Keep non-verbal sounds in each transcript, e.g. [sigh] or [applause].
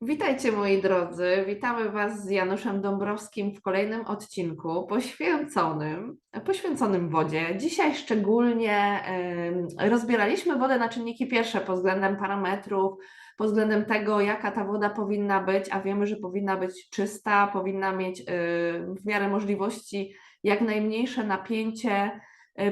Witajcie moi drodzy, witamy Was z Januszem Dąbrowskim w kolejnym odcinku poświęconym, poświęconym wodzie. Dzisiaj szczególnie rozbieraliśmy wodę na czynniki pierwsze pod względem parametrów, pod względem tego, jaka ta woda powinna być, a wiemy, że powinna być czysta, powinna mieć y, w miarę możliwości jak najmniejsze napięcie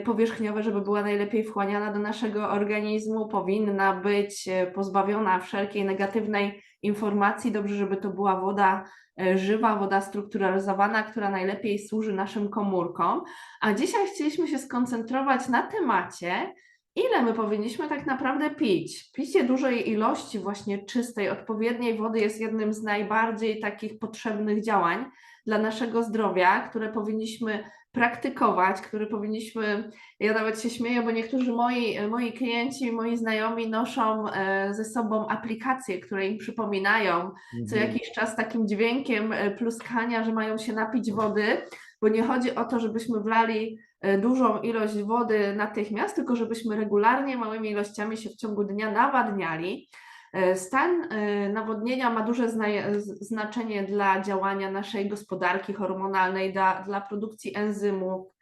powierzchniowe, żeby była najlepiej wchłaniana do naszego organizmu, powinna być y, pozbawiona wszelkiej negatywnej informacji. Dobrze, żeby to była woda e, żywa, woda strukturalizowana, która najlepiej służy naszym komórkom. A dzisiaj chcieliśmy się skoncentrować na temacie, ile my powinniśmy tak naprawdę pić. Picie dużej ilości właśnie czystej, odpowiedniej wody jest jednym z najbardziej takich potrzebnych działań dla naszego zdrowia, które powinniśmy praktykować, które powinniśmy, ja nawet się śmieję, bo niektórzy moi, moi klienci, moi znajomi noszą e, ze sobą aplikacje, które im przypominają co Mhm. jakiś czas takim dźwiękiem e, pluskania, że mają się napić wody, bo nie chodzi o to, żebyśmy wlali dużą ilość wody natychmiast, tylko żebyśmy regularnie małymi ilościami się w ciągu dnia nawadniali. E, Stan e, nawodnienia ma duże znaczenie dla działania naszej gospodarki hormonalnej, dla, dla produkcji enzymów, e,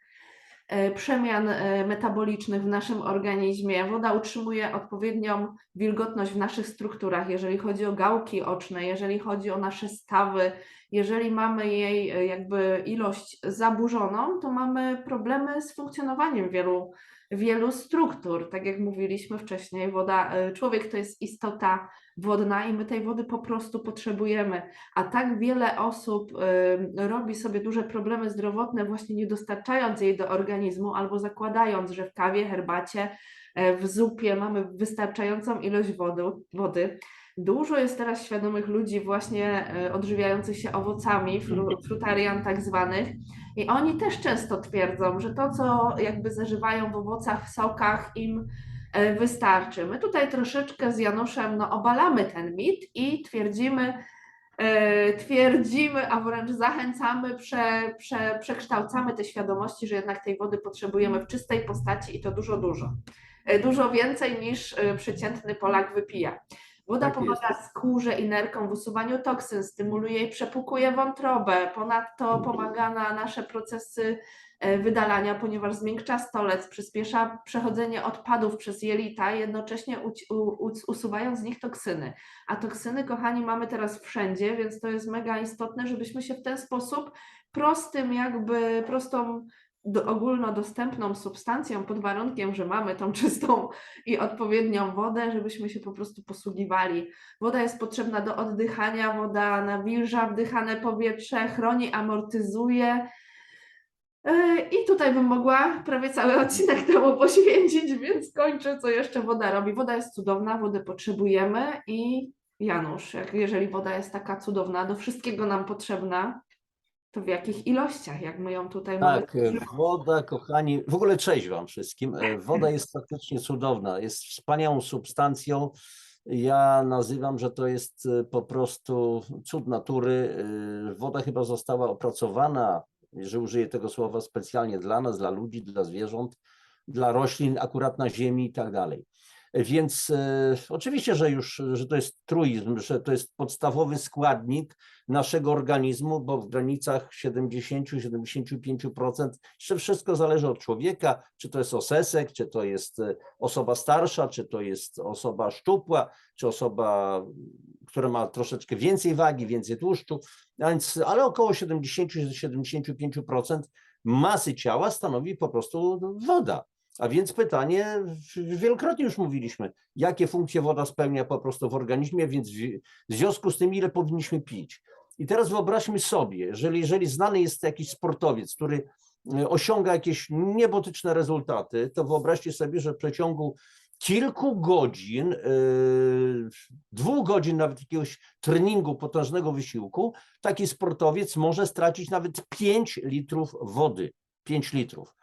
przemian e, metabolicznych w naszym organizmie. Woda utrzymuje odpowiednią wilgotność w naszych strukturach, jeżeli chodzi o gałki oczne, jeżeli chodzi o nasze stawy. Jeżeli mamy jej e, jakby ilość zaburzoną, to mamy problemy z funkcjonowaniem wielu, wielu struktur. Tak jak mówiliśmy wcześniej, woda, e, człowiek to jest istota wodna i my tej wody po prostu potrzebujemy. A tak wiele osób y, robi sobie duże problemy zdrowotne, właśnie nie dostarczając jej do organizmu albo zakładając, że w kawie, herbacie, e, w zupie mamy wystarczającą ilość wody. wody. Dużo jest teraz świadomych ludzi właśnie e, odżywiających się owocami, fru, frutarian tak zwanych. I oni też często twierdzą, że to, co jakby zażywają w owocach, w sokach, im e, wystarczy. My tutaj troszeczkę z Januszem no, obalamy ten mit i twierdzimy, e, twierdzimy, a wręcz zachęcamy, prze, prze, przekształcamy te świadomości, że jednak tej wody potrzebujemy w czystej postaci i to dużo, dużo. Dużo więcej niż przeciętny Polak wypija. Woda Tak pomaga skórze i nerkom w usuwaniu toksyn, stymuluje i przepłukuje wątrobę. Ponadto pomaga na nasze procesy e, wydalania, ponieważ zmiękcza stolec, przyspiesza przechodzenie odpadów przez jelita, jednocześnie usuwając z nich toksyny. A toksyny, kochani, mamy teraz wszędzie, więc to jest mega istotne, żebyśmy się w ten sposób prostym, jakby prostą, ogólnodostępną substancją, pod warunkiem, że mamy tą czystą i odpowiednią wodę, żebyśmy się po prostu posługiwali. Woda jest potrzebna do oddychania, woda nawilża wdychane powietrze, chroni, amortyzuje. Yy, I tutaj bym mogła prawie cały odcinek temu poświęcić, [laughs] więc kończę, co jeszcze woda robi. Woda jest cudowna, wodę potrzebujemy i Janusz, jak, jeżeli woda jest taka cudowna, do wszystkiego nam potrzebna, to w jakich ilościach, jak my ją tutaj Tak, mamy? e, woda, kochani, w ogóle cześć Wam wszystkim. E, Woda jest faktycznie cudowna, jest wspaniałą substancją. Ja nazywam, że to jest e, po prostu cud natury. Woda chyba została opracowana, jeżeli użyję tego słowa specjalnie dla nas, dla ludzi, dla zwierząt, dla roślin, akurat na ziemi i tak dalej. Więc e, oczywiście, że już, że to jest truizm, że to jest podstawowy składnik naszego organizmu, bo w granicach 70-75% jeszcze wszystko zależy od człowieka, czy to jest osesek, czy to jest e, osoba starsza, czy to jest osoba szczupła, czy osoba, która ma troszeczkę więcej wagi, więcej tłuszczu, więc, ale około 70-75% masy ciała stanowi po prostu woda. A więc pytanie, wielokrotnie już mówiliśmy, jakie funkcje woda spełnia po prostu w organizmie, więc w związku z tym, ile powinniśmy pić. I teraz wyobraźmy sobie, jeżeli, jeżeli znany jest jakiś sportowiec, który e, osiąga jakieś niebotyczne rezultaty, to wyobraźcie sobie, że w przeciągu kilku godzin, e, dwóch godzin nawet jakiegoś treningu, potężnego wysiłku, taki sportowiec może stracić nawet 5 litrów wody. 5 litrów.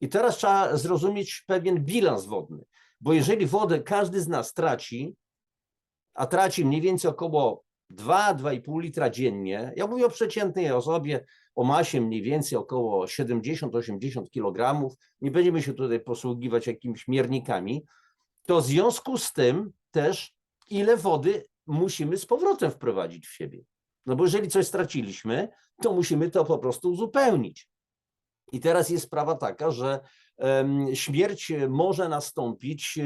I teraz trzeba zrozumieć pewien bilans wodny, bo jeżeli wodę każdy z nas traci, a traci mniej więcej około 2-2,5 litra dziennie, ja mówię o przeciętnej osobie, o masie mniej więcej około 70-80 kg, nie będziemy się tutaj posługiwać jakimiś miernikami, to w związku z tym też ile wody musimy z powrotem wprowadzić w siebie. No bo jeżeli coś straciliśmy, to musimy to po prostu uzupełnić. I teraz jest sprawa taka, że śmierć może nastąpić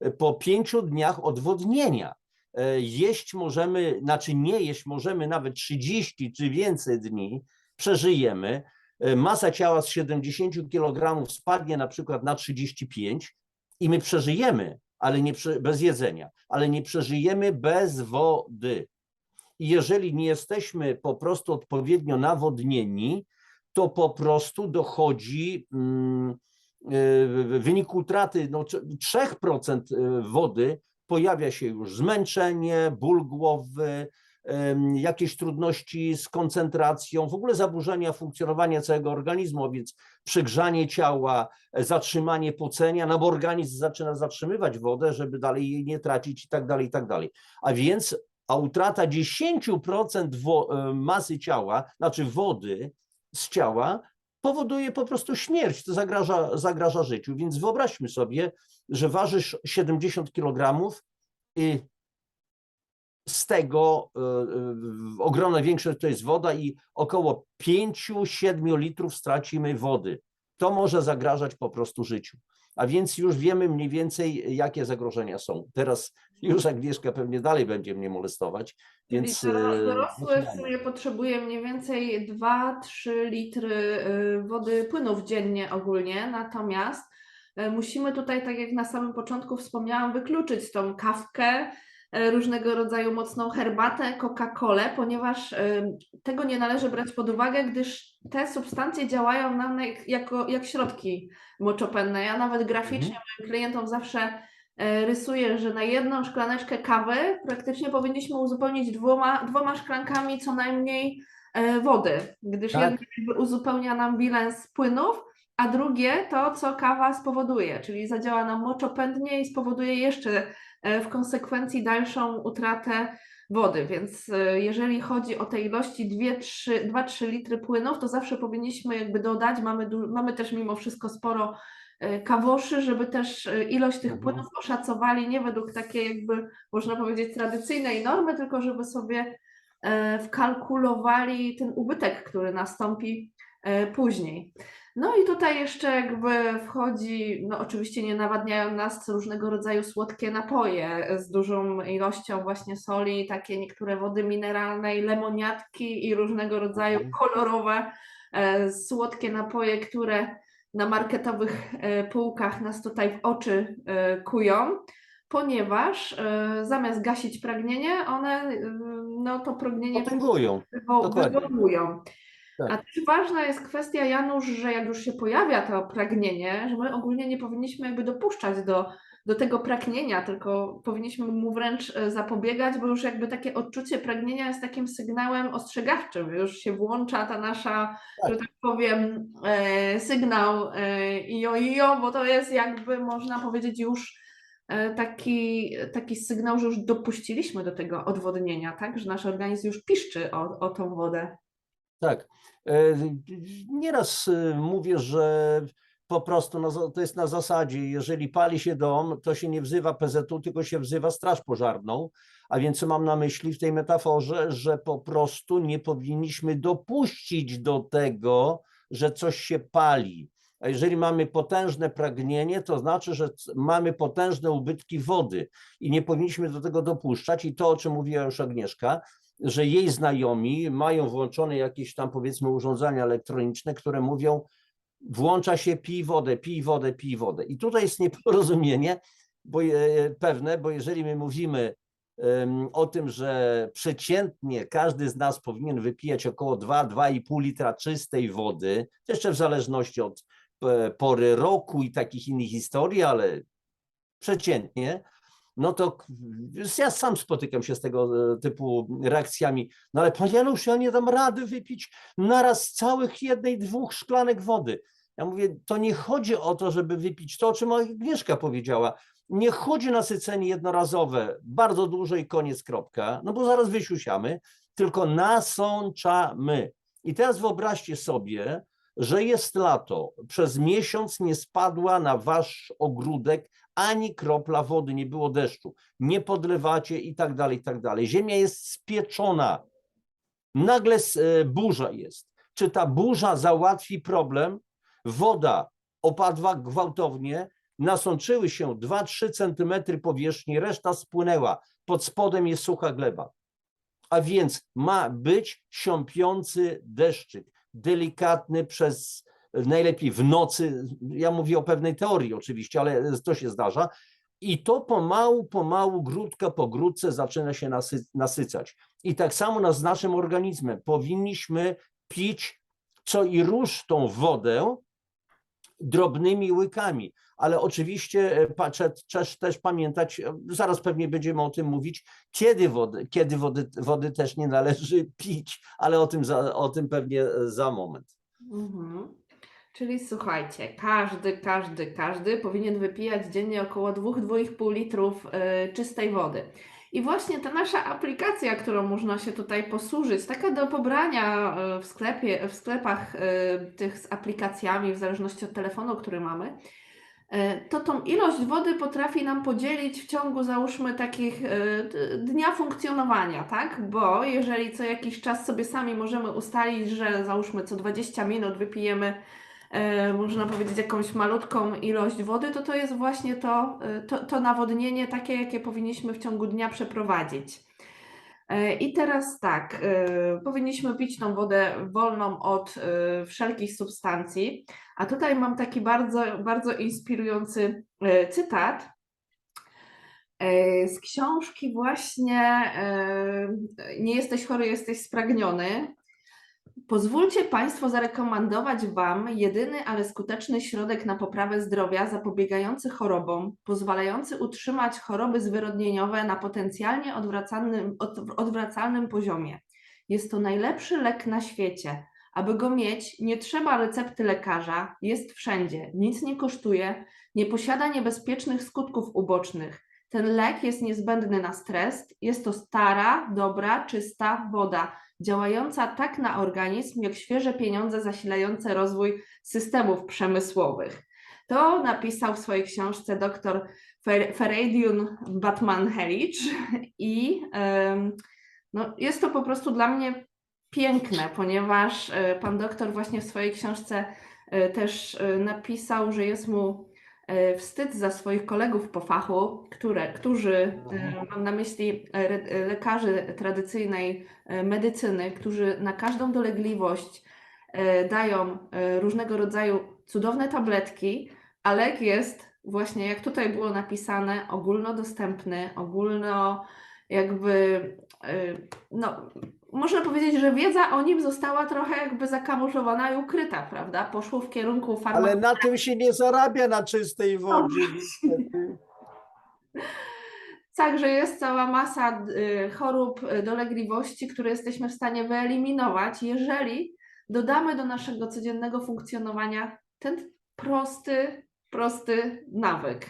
e, po pięciu dniach odwodnienia. E, Jeść możemy, znaczy nie jeść możemy nawet 30 czy więcej dni, przeżyjemy. E, Masa ciała z 70 kg spadnie na przykład na 35 i my przeżyjemy, ale nie bez jedzenia, ale nie przeżyjemy bez wody. I jeżeli nie jesteśmy po prostu odpowiednio nawodnieni, to po prostu dochodzi mm, y, w wyniku utraty no, trze- 3% wody pojawia się już zmęczenie, ból głowy, jakieś trudności z koncentracją, w ogóle zaburzenia funkcjonowania całego organizmu, a więc przegrzanie ciała, e, zatrzymanie pocenia, no bo organizm zaczyna zatrzymywać wodę, żeby dalej jej nie tracić i tak dalej, i tak dalej. A więc a utrata 10% wo- e, masy ciała, znaczy wody z ciała, powoduje po prostu śmierć, to zagraża, zagraża życiu. Więc wyobraźmy sobie, że ważysz 70 kg i z tego e, e, ogromna większość to jest woda i około 5-7 litrów stracimy wody. To może zagrażać po prostu życiu. A więc już wiemy mniej więcej, jakie zagrożenia są. Teraz już Agnieszka pewnie dalej będzie mnie molestować, więc. Czyli e, dorosły w sumie potrzebuje mniej więcej 2-3 litry y, wody płynów dziennie ogólnie, natomiast y, musimy tutaj, tak jak na samym początku wspomniałam, wykluczyć tą kawkę, różnego rodzaju mocną herbatę, Coca-Colę, ponieważ tego nie należy brać pod uwagę, gdyż te substancje działają nam na- jako, jak środki moczopenne. Ja nawet graficznie moim klientom zawsze e, rysuję, że na jedną szklaneczkę kawy praktycznie powinniśmy uzupełnić dwoma, dwoma szklankami co najmniej e, wody, gdyż Tak. jedno uzupełnia nam bilans płynów, a drugie to, co kawa spowoduje, czyli zadziała nam moczopędnie i spowoduje jeszcze e, w konsekwencji dalszą utratę wody. Więc e, jeżeli chodzi o te ilości 2-3 litry płynów, to zawsze powinniśmy jakby dodać, mamy, mamy też mimo wszystko sporo e, kawoszy, żeby też e, ilość tych Mhm. płynów oszacowali nie według takiej jakby, można powiedzieć, tradycyjnej normy, tylko żeby sobie e, wkalkulowali ten ubytek, który nastąpi e, później. No i tutaj jeszcze jakby wchodzi, no oczywiście nie nawadniają nas różnego rodzaju słodkie napoje z dużą ilością właśnie soli, takie niektóre wody mineralne i lemoniadki i różnego rodzaju Mhm. kolorowe e, słodkie napoje, które na marketowych e, półkach nas tutaj w oczy e, kują, ponieważ e, zamiast gasić pragnienie, one no to pragnienie Potęgują. wywo- dokładnie. wywołują. Tak. A też ważna jest kwestia, Janusz, że jak już się pojawia to pragnienie, że my ogólnie nie powinniśmy jakby dopuszczać do, do tego pragnienia, tylko powinniśmy mu wręcz e, zapobiegać, bo już jakby takie odczucie pragnienia jest takim sygnałem ostrzegawczym. Już się włącza ta nasza, Tak. że tak powiem, e, sygnał e, ijo, ijo, bo to jest jakby można powiedzieć już taki, taki sygnał, że już dopuściliśmy do tego odwodnienia, tak? Że nasz organizm już piszczy o, o tą wodę. Tak. Nieraz mówię, że po prostu za- to jest na zasadzie, jeżeli pali się dom, to się nie wzywa PZU, tylko się wzywa Straż Pożarną. A więc co mam na myśli w tej metaforze, że po prostu nie powinniśmy dopuścić do tego, że coś się pali. A jeżeli mamy potężne pragnienie, to znaczy, że mamy potężne ubytki wody i nie powinniśmy do tego dopuszczać. I to, o czym mówiła już Agnieszka, że jej znajomi mają włączone jakieś tam powiedzmy urządzenia elektroniczne, które mówią, włącza się pij wodę, pij wodę, pij wodę. I tutaj jest nieporozumienie bo, pewne, bo jeżeli my mówimy o tym, że przeciętnie każdy z nas powinien wypijać około 2-2,5 litra czystej wody, jeszcze w zależności od e, pory roku i takich innych historii, ale przeciętnie, no to ja sam spotykam się z tego e, typu reakcjami. No ale panie Janusz, ja nie dam rady wypić naraz całych jednej, dwóch szklanek wody. Ja mówię, to nie chodzi o to, żeby wypić to, o czym Agnieszka powiedziała. Nie chodzi o nasycenie jednorazowe, bardzo duże i koniec, kropka, no bo zaraz wysiusiamy, tylko nasączamy. I teraz wyobraźcie sobie, że jest lato, przez miesiąc nie spadła na wasz ogródek ani kropla wody, nie było deszczu, nie podlewacie i tak dalej, i tak dalej. Ziemia jest spieczona. Nagle e, burza jest. Czy ta burza załatwi problem? Woda opadła gwałtownie, nasączyły się 2-3 centymetry powierzchni, reszta spłynęła. Pod spodem jest sucha gleba. A więc ma być siąpiący deszczyk, delikatny przez najlepiej w nocy. Ja mówię o pewnej teorii oczywiście, ale to się zdarza. I to pomału, pomału, grudka po grudce zaczyna się nasy, nasycać. I tak samo z naszym organizmem powinniśmy pić co i róż tą wodę drobnymi łykami. Ale oczywiście e, cze- też, pamiętać, e, zaraz pewnie będziemy o tym mówić, kiedy wody, kiedy wody, wody też nie należy [laughs] pić, ale o tym, za, o tym pewnie e, za moment. Mhm. Czyli słuchajcie, każdy, każdy, każdy powinien wypijać dziennie około 2-2,5 litrów czystej wody. I właśnie ta nasza aplikacja, którą można się tutaj posłużyć, taka do pobrania y, w sklepie, w sklepach y, tych z aplikacjami, w zależności od telefonu, który mamy, y, to tą ilość wody potrafi nam podzielić w ciągu, załóżmy, takich dnia funkcjonowania, tak? Bo jeżeli co jakiś czas sobie sami możemy ustalić, że załóżmy co 20 minut wypijemy, e, można powiedzieć, jakąś malutką ilość wody, to to jest właśnie to, e, to, to nawodnienie takie, jakie powinniśmy w ciągu dnia przeprowadzić. E, I teraz tak, e, powinniśmy pić tą wodę wolną od e, wszelkich substancji. A tutaj mam taki bardzo, bardzo inspirujący e, cytat e, z książki właśnie e, Nie jesteś chory, jesteś spragniony. Pozwólcie Państwo zarekomendować Wam jedyny, ale skuteczny środek na poprawę zdrowia zapobiegający chorobom, pozwalający utrzymać choroby zwyrodnieniowe na potencjalnie odwracalnym, od, odwracalnym poziomie. Jest to najlepszy lek na świecie. Aby go mieć, nie trzeba recepty lekarza, jest wszędzie, nic nie kosztuje, nie posiada niebezpiecznych skutków ubocznych. Ten lek jest niezbędny na stres, jest to stara, dobra, czysta woda działająca tak na organizm, jak świeże pieniądze zasilające rozwój systemów przemysłowych. To napisał w swojej książce dr Fer- Ferediun Batman Helicz i no, jest to po prostu dla mnie piękne, ponieważ e, pan doktor właśnie w swojej książce e, też e, napisał, że jest mu wstyd za swoich kolegów po fachu, które, którzy, e, mam na myśli e, e, lekarzy tradycyjnej e, medycyny, którzy na każdą dolegliwość e, dają e, różnego rodzaju cudowne tabletki, a lek jest właśnie, jak tutaj było napisane, ogólnodostępny, ogólno jakby, e, no, można powiedzieć, że wiedza o nim została trochę jakby zakamuflowana i ukryta, prawda? Poszło w kierunku farmaceutycznym. Ale na tym się nie zarabia na czystej wodzie. niestety. Także jest cała masa y, chorób, y, dolegliwości, które jesteśmy w stanie wyeliminować, jeżeli dodamy do naszego codziennego funkcjonowania ten prosty, prosty nawyk.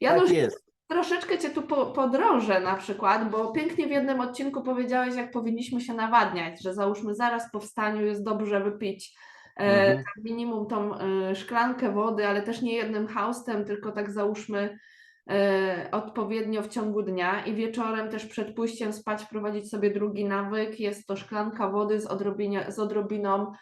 Janusz, Tak jest. Troszeczkę Cię tu po, podrążę na przykład, bo pięknie w jednym odcinku powiedziałeś, jak powinniśmy się nawadniać, że załóżmy zaraz po wstaniu jest dobrze wypić e, Mhm. tak minimum tą e, szklankę wody, ale też nie jednym haustem, tylko tak załóżmy e, odpowiednio w ciągu dnia i wieczorem też przed pójściem spać wprowadzić sobie drugi nawyk. Jest to szklanka wody z, z odrobiną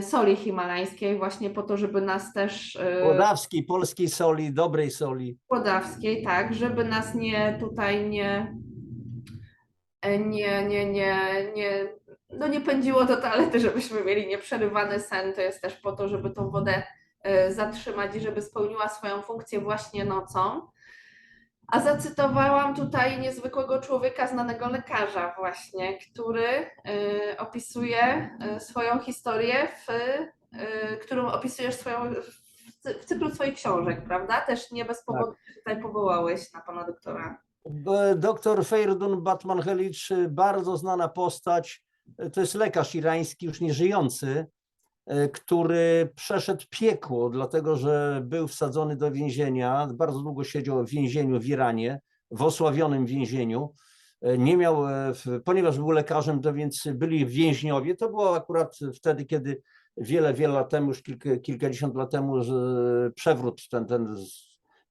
soli himalańskiej, właśnie po to, żeby nas też e, Podawskiej, polskiej soli, dobrej soli. Podawskiej, tak, żeby nas nie tutaj nie, e, nie, nie, nie, nie, no nie pędziło do toalety, żebyśmy mieli nieprzerywany sen. To jest też po to, żeby tą wodę e, zatrzymać i żeby spełniła swoją funkcję właśnie nocą. A zacytowałam tutaj niezwykłego człowieka, znanego lekarza właśnie, który e, opisuje e, swoją historię, w, e, którą opisujesz swoją, w cy- w cyklu swoich książek, prawda? Też nie bez powodu się tutaj powołałeś na pana doktora. Doktor Ferdun Batman Helicz, y, bardzo znana postać, y, to jest lekarz irański, już nieżyjący, y, który przeszedł piekło, dlatego że był wsadzony do więzienia, bardzo długo siedział w więzieniu w Iranie, w osławionym więzieniu. Y, Nie miał, e, ponieważ był lekarzem, to więc byli więźniowie. To było akurat wtedy, kiedy wiele, wiele lat temu, już kilka, kilkadziesiąt lat temu, przewrót ten, ten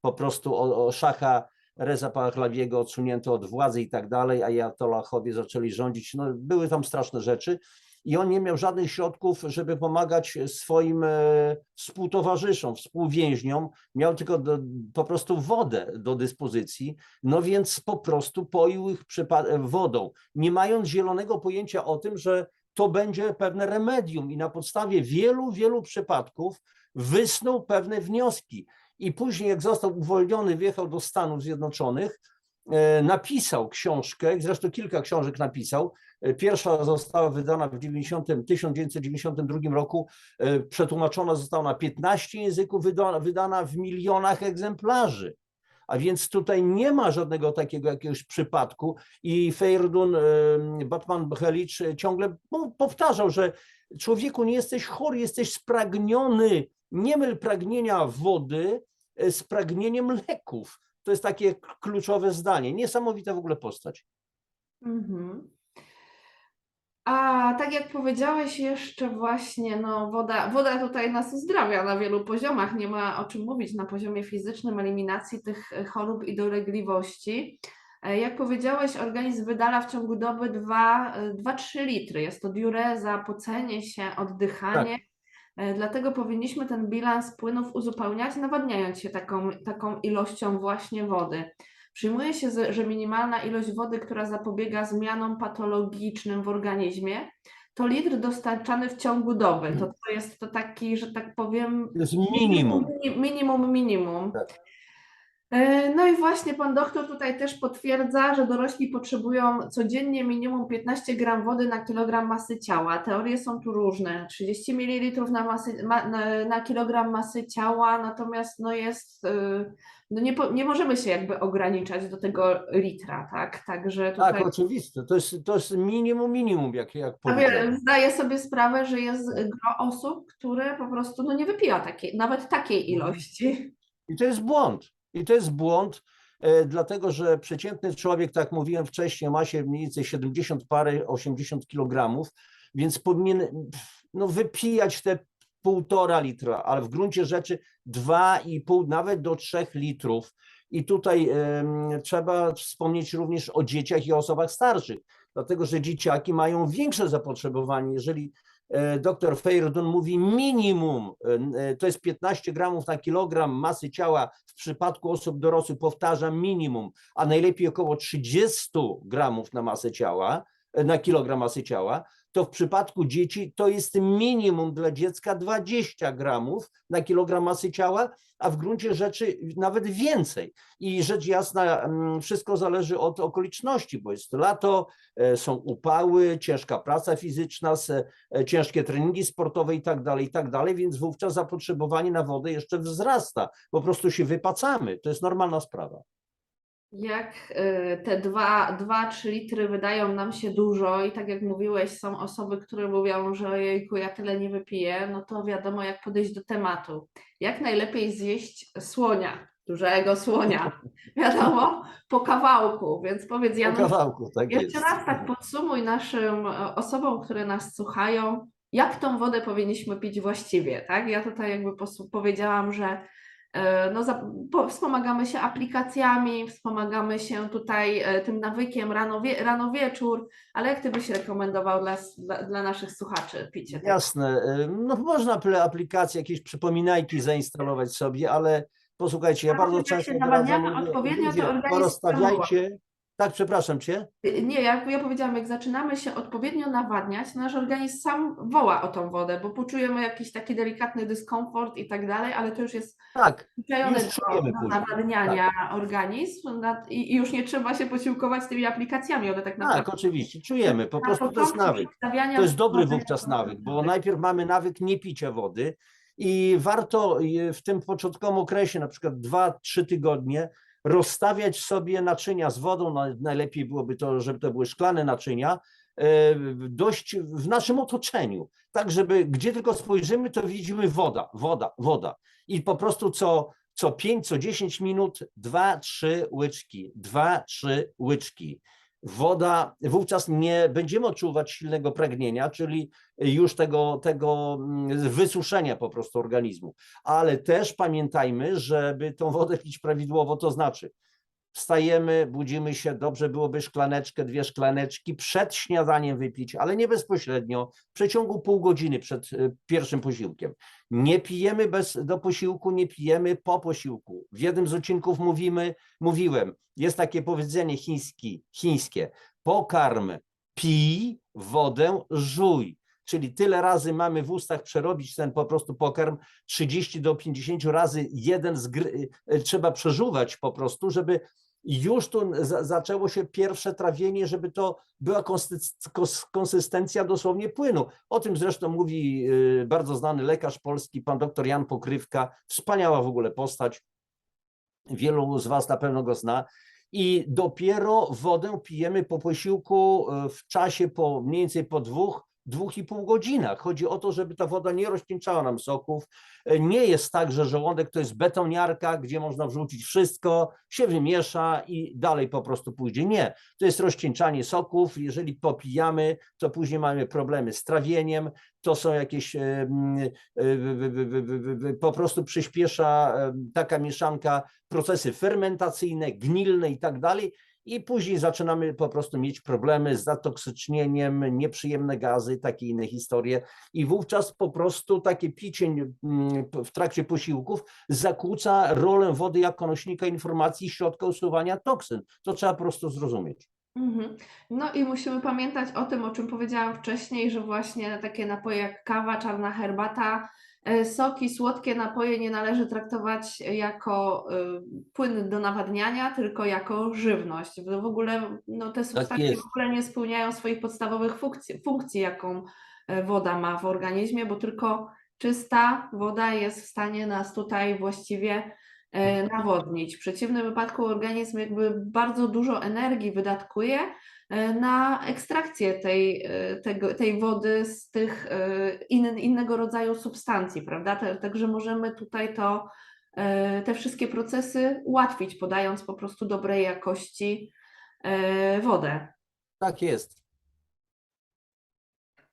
po prostu o, o szacha Reza Pahlawiego odsunięto od władzy i tak dalej, a Jatolahowie zaczęli rządzić. No, były tam straszne rzeczy i on nie miał żadnych środków, żeby pomagać swoim e, współtowarzyszom, współwięźniom. Miał tylko do, po prostu wodę do dyspozycji, no więc po prostu poił ich przypa- wodą, nie mając zielonego pojęcia o tym, że to będzie pewne remedium i na podstawie wielu, wielu przypadków wysnuł pewne wnioski. I później, jak został uwolniony, wjechał do Stanów Zjednoczonych, e, napisał książkę, zresztą kilka książek napisał. E, Pierwsza została wydana w 90, 1992 roku, e, przetłumaczona została na 15 języków, wyda- wydana w milionach egzemplarzy. A więc tutaj nie ma żadnego takiego jakiegoś przypadku i Feyerdun, e, Batman Helicz ciągle po- powtarzał, że człowieku nie jesteś chory, jesteś spragniony. Nie myl pragnienia wody e, z pragnieniem leków. To jest takie kluczowe zdanie. Niesamowita w ogóle postać. Mhm. A tak jak powiedziałeś jeszcze właśnie, no woda, woda tutaj nas uzdrawia na wielu poziomach, nie ma o czym mówić na poziomie fizycznym, eliminacji tych e, chorób i dolegliwości. E, Jak powiedziałeś, organizm wydala w ciągu doby 2-3 litry. Jest to diureza, pocenie się, oddychanie. E, Dlatego powinniśmy ten bilans płynów uzupełniać, nawadniając się taką, taką ilością właśnie wody. Przyjmuje się, że minimalna ilość wody, która zapobiega zmianom patologicznym w organizmie, to litr dostarczany w ciągu doby. To, to jest to taki, że tak powiem, To jest minimum. mini- minimum, minimum. Tak. E, No i właśnie pan doktor tutaj też potwierdza, że dorośli potrzebują codziennie minimum 15 gram wody na kilogram masy ciała. Teorie są tu różne. 30 ml na, masy, ma, na, na kilogram masy ciała, natomiast no jest, y, no nie, nie możemy się jakby ograniczać do tego litra, tak? Także tutaj Tak, oczywiste. To jest, to jest minimum, minimum, jak, jak wie- zdaję sobie sprawę, że jest gro osób, które po prostu no, nie wypija takiej, nawet takiej ilości. I to jest błąd. I to jest błąd, e, dlatego że przeciętny człowiek, tak jak mówiłem wcześniej, ma się mniej więcej 70 parę, 80 kilogramów, więc powinien no, wypijać te półtora litra, ale w gruncie rzeczy 2,5, nawet do 3 litrów. I tutaj em, trzeba wspomnieć również o dzieciach i osobach starszych, dlatego że dzieciaki mają większe zapotrzebowanie. Jeżeli dr Feyerdun mówi minimum, e, e, to jest 15 gramów na kilogram masy ciała w przypadku osób dorosłych, powtarzam minimum, a najlepiej około 30 gramów na masę ciała, e, na kilogram masy ciała, to w przypadku dzieci to jest minimum dla dziecka 20 gramów na kilogram masy ciała, a w gruncie rzeczy nawet więcej. I rzecz jasna, mm, wszystko zależy od okoliczności, bo jest lato, e, są upały, ciężka praca fizyczna, e, ciężkie treningi sportowe i tak dalej, i tak dalej, więc wówczas zapotrzebowanie na wodę jeszcze wzrasta. Po prostu się wypacamy. To jest normalna sprawa. Jak y, te 2-3 litry wydają nam się dużo i tak jak mówiłeś, są osoby, które mówią, że ojejku, ja tyle nie wypiję, no to wiadomo jak podejść do tematu. Jak najlepiej zjeść słonia, dużego słonia, [laughs] wiadomo, po kawałku, więc powiedz Po Janusz, kawałku, tak jest. Jeszcze raz tak podsumuj naszym e, osobom, które nas słuchają, jak tą wodę powinniśmy pić właściwie, tak? Ja tutaj jakby powiedziałam, że no, za, po, wspomagamy się aplikacjami, wspomagamy się tutaj e, tym nawykiem rano, wie, rano wieczór, ale jak ty byś rekomendował dla, dla, dla naszych słuchaczy picie tego? Jasne. y, No można tyle aplikacji, jakieś przypominajki zainstalować sobie, ale posłuchajcie, ja bardzo się często nawadniamy odradzam, mówię, odpowiednio, to organizm porozstawiajcie. Tak, przepraszam cię. Nie, jak ja powiedziałam, jak zaczynamy się odpowiednio nawadniać, nasz organizm sam woła o tą wodę, bo poczujemy jakiś taki delikatny dyskomfort i tak dalej, ale to już jest Tak, czujemy do, do nawadniania organizm nad, i, i już nie trzeba się posiłkować tymi aplikacjami, one tak naprawdę tak, oczywiście, czujemy. Po prostu to jest nawyk. To jest dobry wówczas nawyk, bo najpierw mamy nawyk nie picia wody i warto y, w tym początkowym okresie, na przykład 2-3 tygodnie, rozstawiać sobie naczynia z wodą. Najlepiej byłoby to, żeby to były szklane naczynia, e, dość w naszym otoczeniu, tak żeby gdzie tylko spojrzymy, to widzimy woda, woda, woda. I po prostu co, co 5, co 10 minut, 2-3 łyczki, 2-3 łyczki. Woda, wówczas nie będziemy odczuwać silnego pragnienia, czyli już tego, tego mm, wysuszenia po prostu organizmu. Ale też pamiętajmy, żeby tą wodę pić prawidłowo, to znaczy wstajemy, budzimy się, dobrze byłoby szklaneczkę, dwie szklaneczki przed śniadaniem wypić, ale nie bezpośrednio, w przeciągu pół godziny przed e, pierwszym posiłkiem. Nie pijemy bez, do posiłku, nie pijemy po posiłku. W jednym z odcinków mówimy, mówiłem, jest takie powiedzenie chiński, chińskie, pokarm pij, wodę żuj. Czyli tyle razy mamy w ustach przerobić ten po prostu pokarm, 30 do 50 razy jeden zgry, e, trzeba przeżuwać po prostu, żeby już tu za, zaczęło się pierwsze trawienie, żeby to była konsystencja dosłownie płynu. O tym zresztą mówi y, bardzo znany lekarz polski, pan doktor Jan Pokrywka, wspaniała w ogóle postać. Wielu z Was na pewno go zna. I dopiero wodę pijemy po posiłku y, w czasie po mniej więcej po dwóch, dwóch i pół godzinach. Chodzi o to, żeby ta woda nie rozcieńczała nam soków. E, Nie jest tak, że żołądek to jest betoniarka, gdzie można wrzucić wszystko, się wymiesza i dalej po prostu pójdzie. Nie, to jest rozcieńczanie soków. Jeżeli popijamy, to później mamy problemy z trawieniem. To są jakieś, e, po prostu przyspiesza taka mieszanka procesy fermentacyjne, gnilne i tak dalej. I później zaczynamy po prostu mieć problemy z zatoksycznieniem, nieprzyjemne gazy, takie inne historie. I wówczas po prostu takie picie mm, w trakcie posiłków zakłóca rolę wody jako nośnika informacji środka usuwania toksyn. To trzeba po prostu zrozumieć. Mhm. No i musimy pamiętać o tym, o czym powiedziałam wcześniej, że właśnie takie napoje jak kawa, czarna herbata, soki, słodkie napoje nie należy traktować jako e, płyn do nawadniania, tylko jako żywność. W ogóle no, te substancje jest. w ogóle nie spełniają swoich podstawowych funkcji, funkcji, jaką e, woda ma w organizmie, bo tylko czysta woda jest w stanie nas tutaj właściwie e, nawodnić. W przeciwnym wypadku organizm jakby bardzo dużo energii wydatkuje e, na ekstrakcję tej, e, tego, tej wody z tych e, in, innego rodzaju substancji, prawda? Ta- Także możemy tutaj to, e, te wszystkie procesy ułatwić, podając po prostu dobrej jakości e, wodę. Tak jest.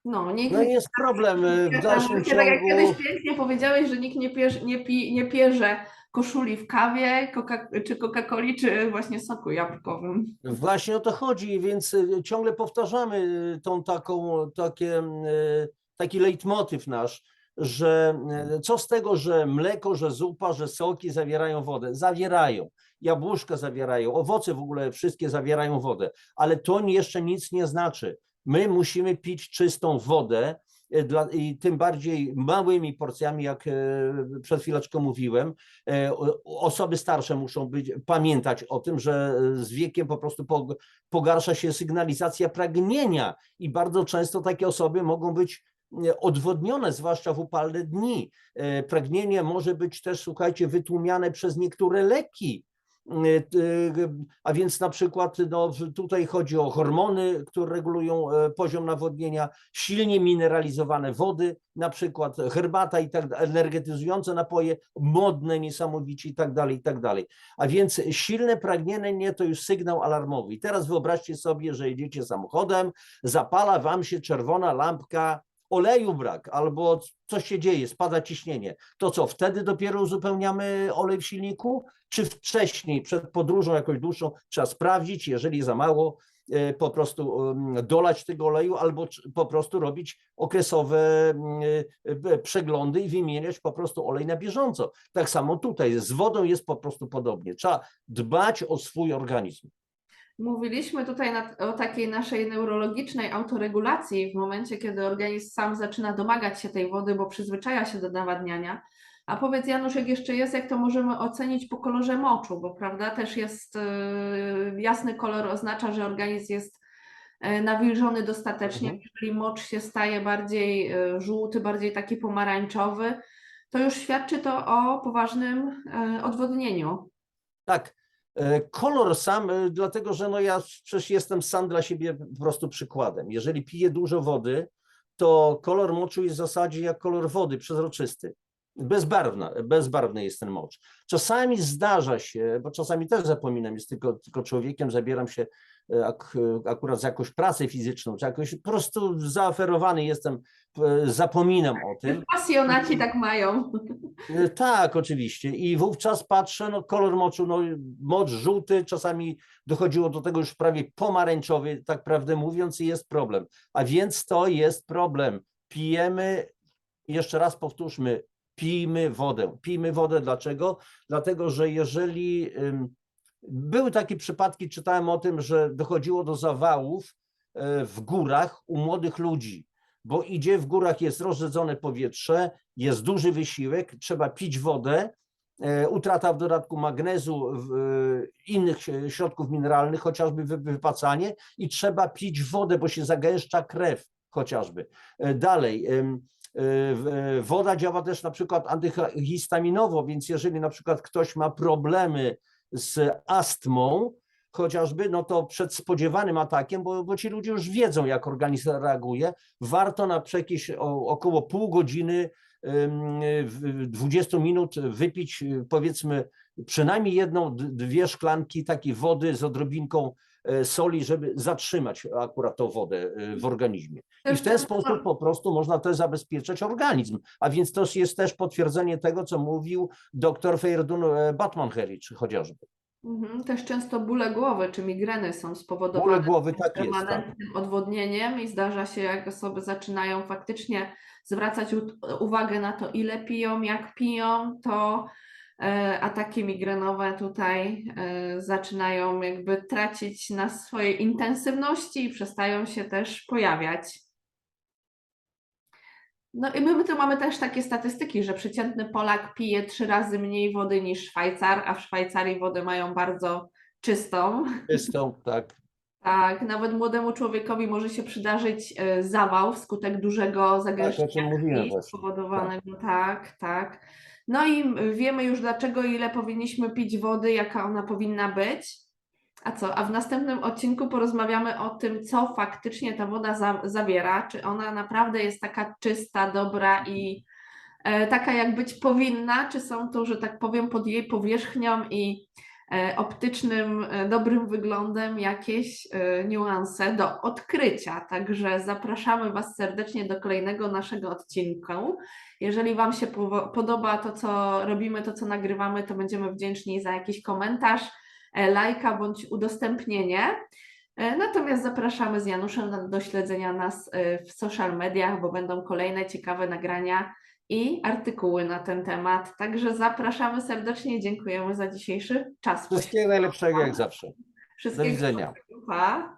No, nikt No jest problem w [laughs] dalszym Właśnie tak jak ciągu. kiedyś pięknie powiedziałeś, że nikt nie, pierz, nie, pi, nie pierze koszuli w kawie, coca, czy Coca-Coli, czy właśnie soku jabłkowym. Właśnie o to chodzi, więc y, ciągle powtarzamy y, tą taką, takie, y, taki leitmotyw nasz, że co z tego, że mleko, że zupa, że soki zawierają wodę? Zawierają. Jabłuszka zawierają, owoce w ogóle wszystkie zawierają wodę, ale to jeszcze nic nie znaczy. My musimy pić czystą wodę dla, i tym bardziej małymi porcjami, jak y, przed chwileczką mówiłem, E, Osoby starsze muszą być, pamiętać o tym, że e, z wiekiem po prostu pog- pogarsza się sygnalizacja pragnienia i bardzo często takie osoby mogą być e, odwodnione, zwłaszcza w upalne dni. E, Pragnienie może być też, słuchajcie, wytłumiane przez niektóre leki. T- e, A więc na przykład no, tutaj chodzi o hormony, które regulują e, poziom nawodnienia, silnie mineralizowane wody, na przykład herbata i tak energetyzujące napoje, modne niesamowicie i tak dalej, i tak dalej. A więc silne pragnienie to już sygnał alarmowy. I teraz wyobraźcie sobie, że jedziecie samochodem, zapala wam się czerwona lampka, oleju brak, albo coś się dzieje, spada ciśnienie. To co, wtedy dopiero uzupełniamy olej w silniku? Czy wcześniej, przed podróżą jakąś dłuższą, trzeba sprawdzić, jeżeli za mało, e, po prostu dolać tego oleju, albo po prostu robić okresowe mm, e, przeglądy i wymieniać po prostu olej na bieżąco. Tak samo tutaj, z wodą jest po prostu podobnie. Trzeba dbać o swój organizm. Mówiliśmy tutaj na, o takiej naszej neurologicznej autoregulacji w momencie, kiedy organizm sam zaczyna domagać się tej wody, bo przyzwyczaja się do nawadniania. A powiedz Janusz, jak jeszcze jest, jak to możemy ocenić po kolorze moczu, bo prawda, też jest yy, jasny kolor oznacza, że organizm jest yy, nawilżony dostatecznie. Mhm. Jeżeli mocz się staje bardziej yy, żółty, bardziej taki pomarańczowy, to już świadczy to o poważnym yy, odwodnieniu. Tak, kolor sam, e, dlatego że no ja przecież jestem sam dla siebie po prostu przykładem. Jeżeli piję dużo wody, to kolor moczu jest w zasadzie jak kolor wody, przezroczysty. Bezbarwna, bezbarwny jest ten mocz. Czasami zdarza się, bo czasami też zapominam, jest tylko, tylko człowiekiem, zabieram się e, ak, akurat za jakąś pracę fizyczną, czy jakoś po prostu zaaferowany jestem, e, zapominam o tym. [laughs] Pasjonaci tak mają. E, Tak, oczywiście. I wówczas patrzę, no kolor moczu, no mocz żółty, czasami dochodziło do tego już prawie pomarańczowy, tak prawdę mówiąc, i jest problem. A więc to jest problem. Pijemy, jeszcze raz powtórzmy, pijmy wodę. Pijmy wodę dlaczego? Dlatego, że jeżeli były takie przypadki, czytałem o tym, że dochodziło do zawałów e, w górach u młodych ludzi, bo idzie w górach, jest rozrzedzone powietrze, jest duży wysiłek, trzeba pić wodę, e, utrata w dodatku magnezu, e, innych śro- środków mineralnych, chociażby wy- wypacanie i trzeba pić wodę, bo się zagęszcza krew chociażby. Dalej, woda działa też na przykład antyhistaminowo, więc jeżeli na przykład ktoś ma problemy z astmą, chociażby, no to przed spodziewanym atakiem, bo, bo ci ludzie już wiedzą, jak organizm reaguje, warto na jakieś około pół godziny, ym, w- 20 minut wypić powiedzmy przynajmniej jedną, dwie szklanki takiej wody z odrobinką soli, żeby zatrzymać akurat tą wodę e, w organizmie. I w ten sposób po prostu można też zabezpieczać organizm. A więc to jest też potwierdzenie tego, co mówił dr Ferdun Batman-Herrich chociażby. Mhm, Też często bóle głowy czy migreny są spowodowane Bóle głowy, tak jest. Tak. permanentnym odwodnieniem i zdarza się, jak osoby zaczynają faktycznie zwracać uwagę na to, ile piją, jak piją, to e, ataki migrenowe tutaj e, zaczynają jakby tracić na swojej intensywności i przestają się też pojawiać. No i my tu mamy też takie statystyki, że przeciętny Polak pije trzy razy mniej wody niż Szwajcar, a w Szwajcarii wodę mają bardzo czystą. Czystą, [laughs] tak. Tak, nawet młodemu człowiekowi może się przydarzyć e, zawał wskutek dużego Tak, zagęszczenia właśnie. spowodowanego, tak, tak. No i wiemy już dlaczego, ile powinniśmy pić wody, jaka ona powinna być. A co? A w następnym odcinku porozmawiamy o tym, co faktycznie ta woda za, zawiera, czy ona naprawdę jest taka czysta, dobra i e, taka, jak być powinna, czy są to, że tak powiem, pod jej powierzchnią i optycznym, e, dobrym wyglądem jakieś e, niuanse do odkrycia. Także zapraszamy Was serdecznie do kolejnego naszego odcinku. Jeżeli Wam się podoba to, co robimy, to, co nagrywamy, to będziemy wdzięczni za jakiś komentarz, e, lajka bądź udostępnienie. E, Natomiast zapraszamy z Januszem do śledzenia nas e, w social mediach, bo będą kolejne ciekawe nagrania i artykuły na ten temat. Także zapraszamy serdecznie, dziękujemy za dzisiejszy czas. Wszystkiego najlepszego jak zawsze. Wszystkiego widzenia. dobrego, Pa.